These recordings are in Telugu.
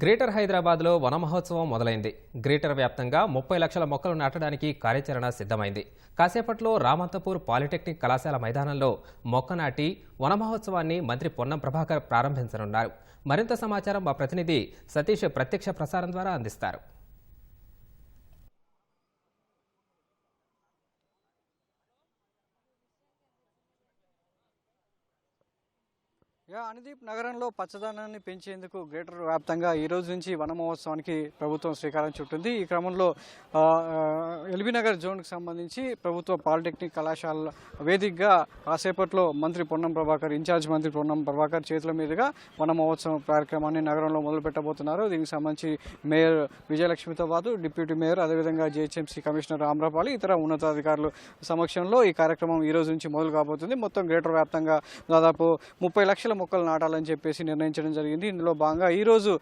గ్రేటర్ హైదరాబాద్లో వన మహోత్సవం మొదలైంది. గ్రేటర్ వ్యాప్తంగా ముప్పై లక్షల మొక్కలు నాటడానికి కార్యాచరణ సిద్ధమైంది. కాసేపట్లో రామంతపూర్ పాలిటెక్నిక్ కళాశాల మైదానంలో మొక్క నాటి వన మహోత్సవాన్ని మంత్రి పొన్నం ప్రభాకర్ ప్రారంభించనున్నారు. మరింత సమాచారం మా ప్రతినిధి సతీష్ ప్రత్యక్ష ప్రసారం ద్వారా అందిస్తారు. యా అనుదీప్ నగరంలో పచ్చదనాన్ని పెంచేందుకు గ్రేటర్ వ్యాప్తంగా ఈ రోజు నుంచి వన మహోత్సవానికి ప్రభుత్వం శ్రీకారం చుట్టింది. ఈ క్రమంలో ఎల్బీనగర్ జోన్కు ఎల్బీ నగర్ సంబంధించి ప్రభుత్వ పాలిటెక్నిక్ కళాశాల వేదికగా కాసేపట్లో మంత్రి పొన్నం ప్రభాకర్ ఇన్ఛార్జ్ మంత్రి పొన్నం ప్రభాకర్ చేతుల మీదుగా వన మహోత్సవం కార్యక్రమాన్ని నగరంలో మొదలు పెట్టబోతున్నారు దీనికి సంబంధించి మేయర్ విజయలక్ష్మితో పాటు డిప్యూటీ మేయర్ అదేవిధంగా జిహెచ్ఎంసీ కమిషనర్ రామరాపాలి ఇతర ఉన్నతాధికారుల సమక్షంలో ఈ కార్యక్రమం ఈ రోజు నుంచి మొదలు కాబోతుంది. మొత్తం గ్రేటర్ వ్యాప్తంగా దాదాపు ముప్పై లక్షల మొక్కలు నాటాలని చెప్పేసి నిర్ణయించడం జరిగింది. ఇందులో భాగంగా ఈరోజు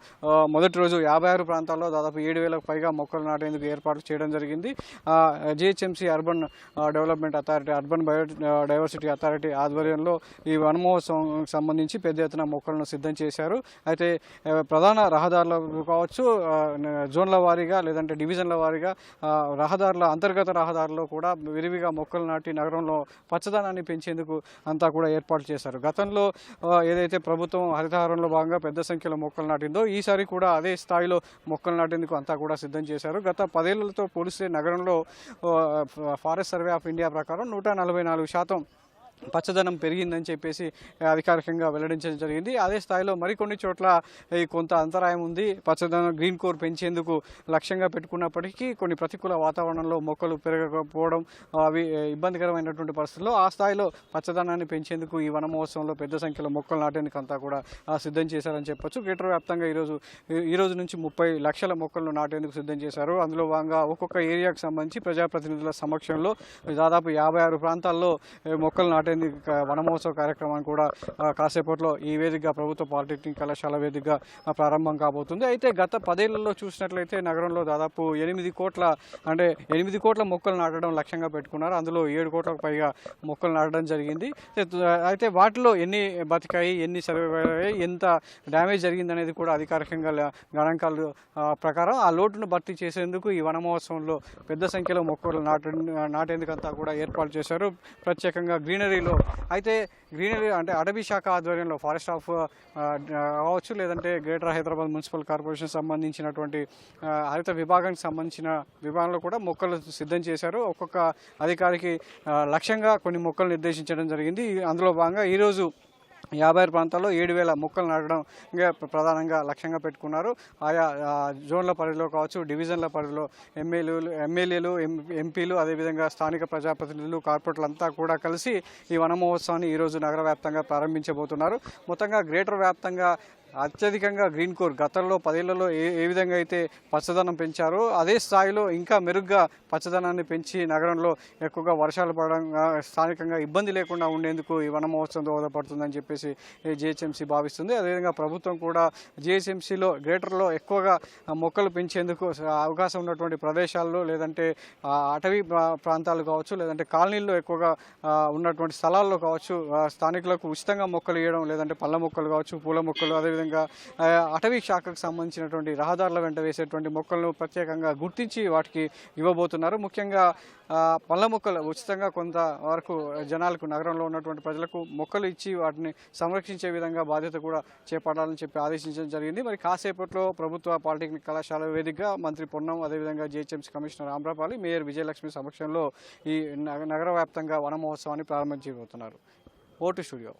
మొదటి రోజు యాభై ఆరు ప్రాంతాల్లో దాదాపు ఏడు వేలకు పైగా మొక్కలు నాటేందుకు ఏర్పాట్లు చేయడం జరిగింది. GHMC urban development authority urban biodiversity authority ఆధ్వర్యంలో ఈ వనమహోత్సవం సంబంధించి పెద్ద ఎత్తున మొక్కలను సిద్ధం చేశారు. అయితే ప్రధాన రహదారులకు కావచ్చు జోన్ల వారీగా లేదంటే డివిజన్ల వారీగా రహదారుల అంతర్గత రహదారుల్లో కూడా విరివిగా మొక్కలు నాటి నగరంలో పచ్చదనాన్ని పెంచేందుకు అంతా కూడా ఏర్పాటు చేశారు. గతంలో ఏదైతే ప్రభుత్వం హరితహారంలో భాగంగా పెద్ద సంఖ్యలో మొక్కలు నాటిందో ఈసారి కూడా అదే స్థాయిలో మొక్కలు నాటేందుకు అంతా కూడా సిద్ధం చేశారు. గత పదేళ్ళతో పోలిస్తే నగరంలో ఫారెస్ట్ సర్వే ఆఫ్ ఇండియా ప్రకారం నూట నలభై నాలుగు శాతం పచ్చదనం పెరిగిందని చెప్పేసి అధికారికంగా వెల్లడించడం జరిగింది. అదే స్థాయిలో మరికొన్ని చోట్ల కొంత అంతరాయం ఉంది. పచ్చదనం గ్రీన్ కోర్ పెంచేందుకు లక్ష్యంగా పెట్టుకున్నప్పటికీ కొన్ని ప్రతికూల వాతావరణంలో మొక్కలు పెరగకపోవడం అవి ఇబ్బందికరమైనటువంటి పరిస్థితుల్లో ఆ స్థాయిలో పచ్చదనాన్ని పెంచేందుకు ఈ వన మహోత్సవంలో పెద్ద సంఖ్యలో మొక్కలు నాటేందుకు అంతా కూడా సిద్ధం చేశారని చెప్పొచ్చు. గ్రేటర్ వ్యాప్తంగా ఈరోజు ఈరోజు నుంచి ముప్పై లక్షల మొక్కలను నాటేందుకు సిద్ధం చేశారు. అందులో భాగంగా ఒక్కొక్క ఏరియాకు సంబంధించి ప్రజాప్రతినిధుల సమక్షంలో దాదాపు యాభై ఆరు ప్రాంతాల్లో మొక్కలు నాటే క- వనమహోత్సవ కార్యక్రమాన్ని కూడా కాసేపట్లో ఈ వేదికగా ప్రభుత్వ పాలిటెక్నిక్ కళాశాల వేదికగా ప్రారంభం కాబోతుంది. అయితే గత పదేళ్ళలో చూసినట్లయితే నగరంలో దాదాపు ఎనిమిది కోట్ల అంటే ఎనిమిది కోట్ల మొక్కలు నాటడం లక్ష్యంగా పెట్టుకున్నారు. అందులో ఏడు కోట్లకు పైగా మొక్కలు నాటడం జరిగింది. అయితే- వాటిలో ఎన్ని బతికాయి ఎన్ని సర్వే అయ్యాయి ఎంత డ్యామేజ్ జరిగింది అనేది కూడా అధికారికంగా ల- గణాంకాలు ప్రకారం ఆ లోటును భర్తీ చేసేందుకు ఈ వనమహోత్సవంలో పెద్ద సంఖ్యలో మొక్కలు నాట నాటేందుకంతా కూడా ఏర్పాటు చేశారు. ప్రత్యేకంగా గ్రీనరీ గ్రీనరీలో. అయితే గ్రీనరీ అంటే అటవీ శాఖ ఆధ్వర్యంలో ఫారెస్ట్ ఆఫ్ కావచ్చు లేదంటే గ్రేటర్ హైదరాబాద్ మున్సిపల్ కార్పొరేషన్ సంబంధించినటువంటి హరిత విభాగానికి సంబంధించిన విభాగంలో కూడా మొక్కలు సిద్ధం చేశారు. ఒక్కొక్క అధికారికి లక్ష్యంగా కొన్ని మొక్కలు నిర్దేశించడం జరిగింది. అందులో భాగంగా ఈరోజు యాభై ఆరు ప్రాంతాల్లో ఏడు వేల మొక్కలు నాటడం ప్రధానంగా లక్ష్యంగా పెట్టుకున్నారు. ఆయా జోన్ల పరిధిలో కావచ్చు డివిజన్ల పరిధిలో ఎమ్మెల్యేలు ఎమ్మెల్యేలు ఎం- ఎంపీలు అదేవిధంగా స్థానిక ప్రజాప్రతినిధులు కార్పొరేటర్లు అంతా కూడా కలిసి ఈ వన మహోత్సవాన్ని ఈరోజు నగర వ్యాప్తంగా ప్రారంభించబోతున్నారు. మొత్తంగా గ్రేటర్ వ్యాప్తంగా అత్యధికంగా గ్రీన్ కోర్ గతంలో పదేళ్ళలో ఏ ఏ విధంగా అయితే పచ్చదనం పెంచారో అదే స్థాయిలో ఇంకా మెరుగ్గా పచ్చదనాన్ని పెంచి నగరంలో ఎక్కువగా వర్షాలు పడడం స్థానికంగా ఇబ్బంది లేకుండా ఉండేందుకు ఈ వన మహోత్సవం దోహదపడుతుందని చెప్పేసి జిహెచ్ఎంసీ భావిస్తుంది. అదేవిధంగా ప్రభుత్వం కూడా జిహెచ్ఎంసీలో గ్రేటర్లో ఎక్కువగా మొక్కలు పెంచేందుకు అవకాశం ఉన్నటువంటి ప్రదేశాల్లో లేదంటే అటవీ ప్రా- ప్రాంతాలు కావచ్చు లేదంటే కాలనీల్లో ఎక్కువగా ఉన్నటువంటి స్థలాల్లో కావచ్చు స్థానికులకు ఉచితంగా మొక్కలు ఇవ్వడం లేదంటే పళ్ళ మొక్కలు కావచ్చు పూల మొక్కలు అదేవిధంగా ఆ, అటవీ శాఖకు సంబంధించినటువంటి రహదారుల వెంట వేసేటువంటి మొక్కలను ప్రత్యేకంగా గుర్తించి వాటికి ఇవ్వబోతున్నారు. ముఖ్యంగా పళ్ళ మొక్కలు ఉచితంగా కొంత వరకు జనాలకు నగరంలో ఉన్నటువంటి ప్రజలకు మొక్కలు ఇచ్చి వాటిని సంరక్షించే విధంగా బాధ్యత కూడా చేపట్టాలని చెప్పి ఆదేశించడం జరిగింది. మరి కాసేపట్లో ప్రభుత్వ పాలిటెక్నిక్ కళాశాల వేదికగా మంత్రి పొన్నం అదేవిధంగా GHMC commissioner Amrapali mayor Vijayalakshmi సమక్షంలో ఈ నగర వ్యాప్తంగా వన మహోత్సవాన్ని ప్రారంభించబోతున్నారు ఓటు స్టూడియో.